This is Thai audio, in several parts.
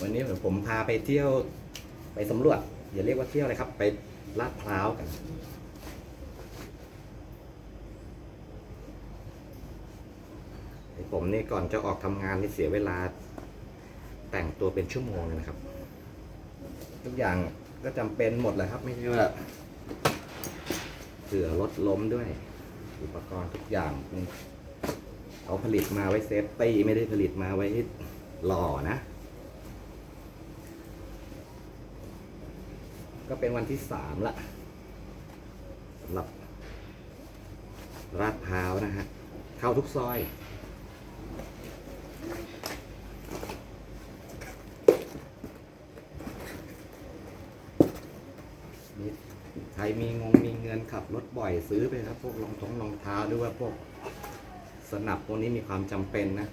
วันนี้ผมพาไปเที่ยวไปสำรวจ อย่าเรียกว่าเที่ยวเลยครับ ไปลาดพร้าวกัน ผมนี่ก่อนจะออกทำงานนี่เสียเวลา แต่งตัวเป็นชั่วโมงเลยนะครับ ทุกอย่างก็จำเป็นหมดเลยครับ ไม่ใช่ว่าเผื่อรถล้มด้วย อุปกรณ์ทุกอย่างเขาผลิตมาไว้เซฟตี้ไม่ได้ผลิตมาไว้หล่อนะ ก็เป็นวันที่สามละสำหรับลาดพร้าวนะฮะ เข้าทุกซอยมีใครมีงงมี งินขับรถบ่อยซื้อไปครับ พวกรองท้องรองเท้าหรือว่าพวกสนับพวกนี้มีความจำเป็นนะ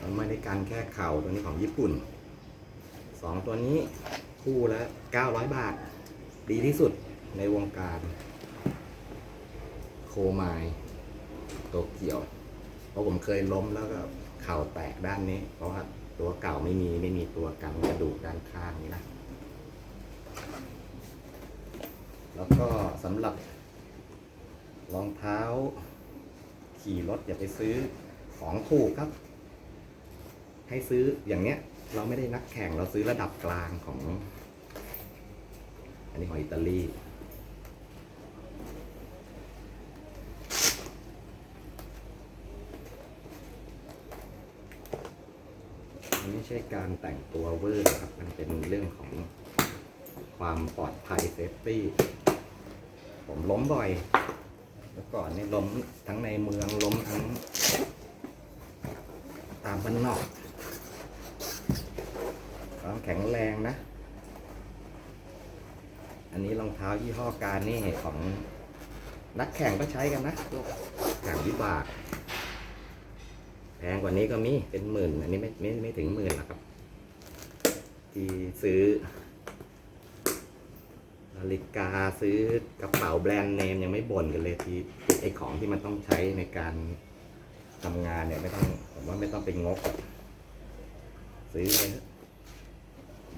มันไม่ได้กันแค่เข่าตัวนี้ของญี่ปุ่นสองตัวนี้คู่ละ900บาท ดีที่สุดในวงการ โคไมายโตเกี่ยว เพราะผมเคยล้มแล้วก็เข่าแตกด้านนี้ เพราะว่าตัวเก่าไม่มีไม่มีตัวกันกระดูกด้านข้างนี้นะ แล้วก็สำหรับรองเท้า ขี่รถอย่าไปซื้อของถูกครับ ให้ซื้ออย่างเนี้ย เราไม่ได้นักแข่งเราซื้อระดับกลางของ อันนี้ของอิตาลีมันไม่ใช่การแต่งตัวเวอร์ครับ มันเป็นเรื่องของความปลอดภัยเซฟตี้ ผมล้มบ่อยแล้วก่อนนี่ล้มทั้งในเมืองล้มทั้ง ตามบ้านนอกความแข็งแรงนะ อันนี้รองเท้ายี่ห้อการนี่ของนักแข่งก็ใช้กันนะแข่งวิบาก แพงกว่านี้ก็มีเป็นหมื่น อันนี้ไม่ไม่ไม่ถึงหมื่นหรอกครับ ที่ซื้อ นาฬิกาซื้อกระเป๋าแบรนด์เนมยังไม่บ่นกันเลยที่ไอของที่มันต้องใช้ในการทำงานเนี่ยไม่ต้องผมว่าไม่ต้องเป็นงก ซื้อเลย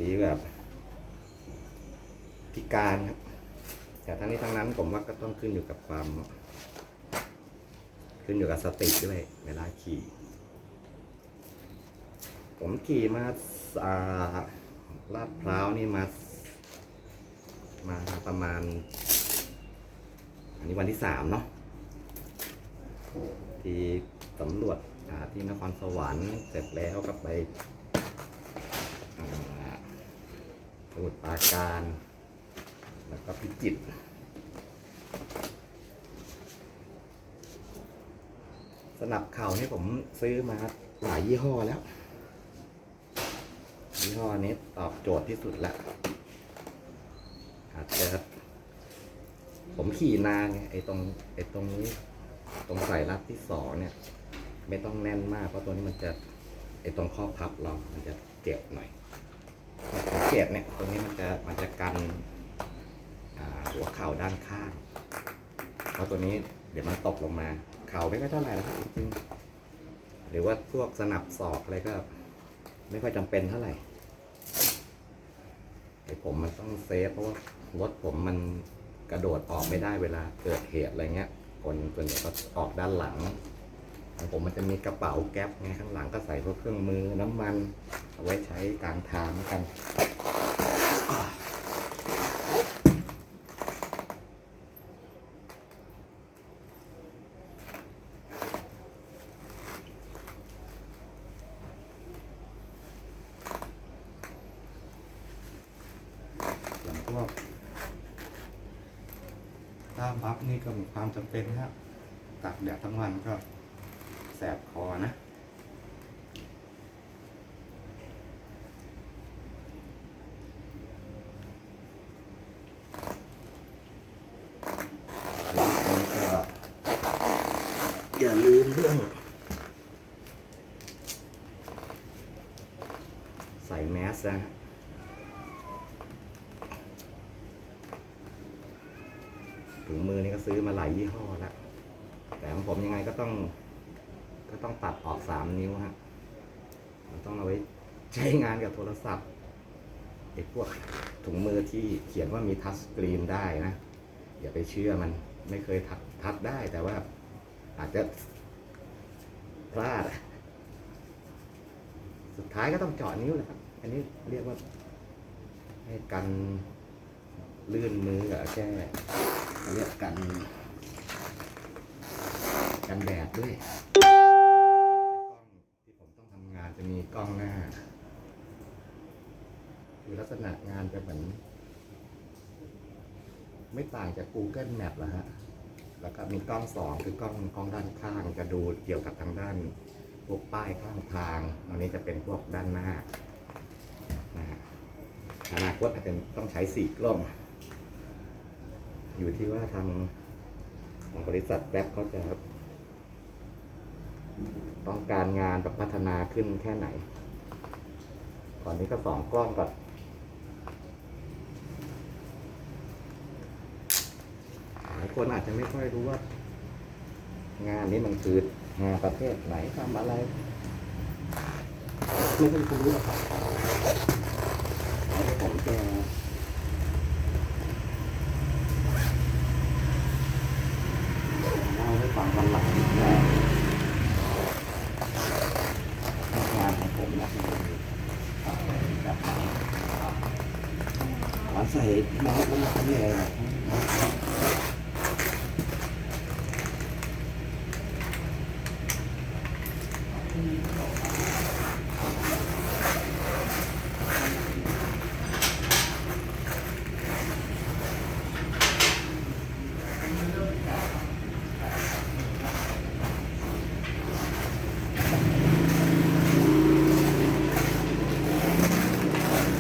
ดีแบบพิการครับ แต่ทั้งนี้ทั้งนั้นผมว่าก็ต้องขึ้นอยู่กับความ ขึ้นอยู่กับสติด้วยเวลาขี่ ผมขี่มาอ่าลาดพร้าวนี่มา มาประมาณ อันนี้วันที่สามเนาะที่สำรวจที่นครสวรรค์เสร็จแล้วก็ไปสมุทรปราการ แล้วก็พิจิตรสนับเข่านี่ผมซื้อมาหลายยี่ห้อแล้ว ยี่ห้อนี้ตอบโจทย์ที่สุดละ อาจจะผมขี่นานไงไอ้ตรงไอ้ตรงนี้ตรงสายรัดที่สองเนี่ย ไม่ต้องแน่นมากเพราะตัวนี้มันจะไอ้ตรงข้อพับเรา มันจะเจ็บหน่อยสังเกตเนี่ยตรงนี้มันจะมันจะกันหัวเข่าด้านข้างเพราะตัวนี้เดี๋ยวมันตกลงมา เข่าไม่ค่อยเท่าไหร่แล้วครับจริงหรือว่าพวกสนับศอกอะไรก็ ไม่ค่อยจำเป็นเท่าไหร่ ผมมันต้องเซฟเพราะว่ารถผมมันกระโดดออกไม่ได้เวลาเกิดเหตุอะไรเงี้ย คนส่วนใหญ่ก็ออกด้านหลังของผมมันจะมีกระเป๋าแก๊ปไงข้างหลังก็ใส่พวกเครื่องมือน้ำมัน เอาไว้ใช้กลางทางกัน อย่างพว กถ้าบัฟนี่ก็มีความจำเป็นครับตากแดดทั้งวันก็แสบคอนะแล้วก็อย่าลืมเรื่อง ใส่แมสนะฮะ ถุงมือนี่ก็ซื้อมาหลายยี่ห้อแล้วแต่ของผมยังไงก็ต้อง ก็ต้องตัดออกสามนิ้วฮะมันต้องเอาไว้ใช้งานกับโทรศัพท์ไอ้พวกถุงมือที่เขียนว่ามีทัชสกรีนได้นะ อย่าไปเชื่อมันไม่เคยทัดทัดได้แต่ว่าอาจจะพลาด สุดท้ายก็ต้องเจาะนิ้วแหละครับ อันนี้เรียกว่าให้กันลื่นมือกับแก้ เรียกกันกันแดดด้วยกล้องที่ผมต้องทำงานจะมีกล้องหน้า คือลักษณะงานจะเหมือน ไม่ต่างจาก Google Map แล้วฮะ แล้วก็มีกล้องสองคือกล้องกล้องด้านข้างจะดูเกี่ยวกับทางด้านพวกป้ายข้างทาง อันนี้จะเป็นพวกด้านหน้านะฮะอนาคตอาจจะต้องใช้สี่กล้อง อยู่ที่ว่าทางของบริษัทแกร็บเขาจะต้องการงานแบบพัฒนาขึ้นแค่ไหน ก่อนนี้ก็สองกล้องก่อนหลายคนอาจจะไม่ค่อยรู้ว่า งานนี้มันคืองานประเภทไหนทำอะไร ไม่ค่อยรู้หรอกครับผมจะเล่าให้ ฟังวันหลังนะงานของผมนะแบบขอใส่น้องก็มาเนี่ย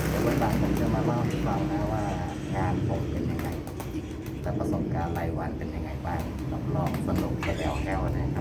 เดี๋ยววันหลังผมจะมาเล่าให้ฟังนะว่างานผมเป็นยังไง แ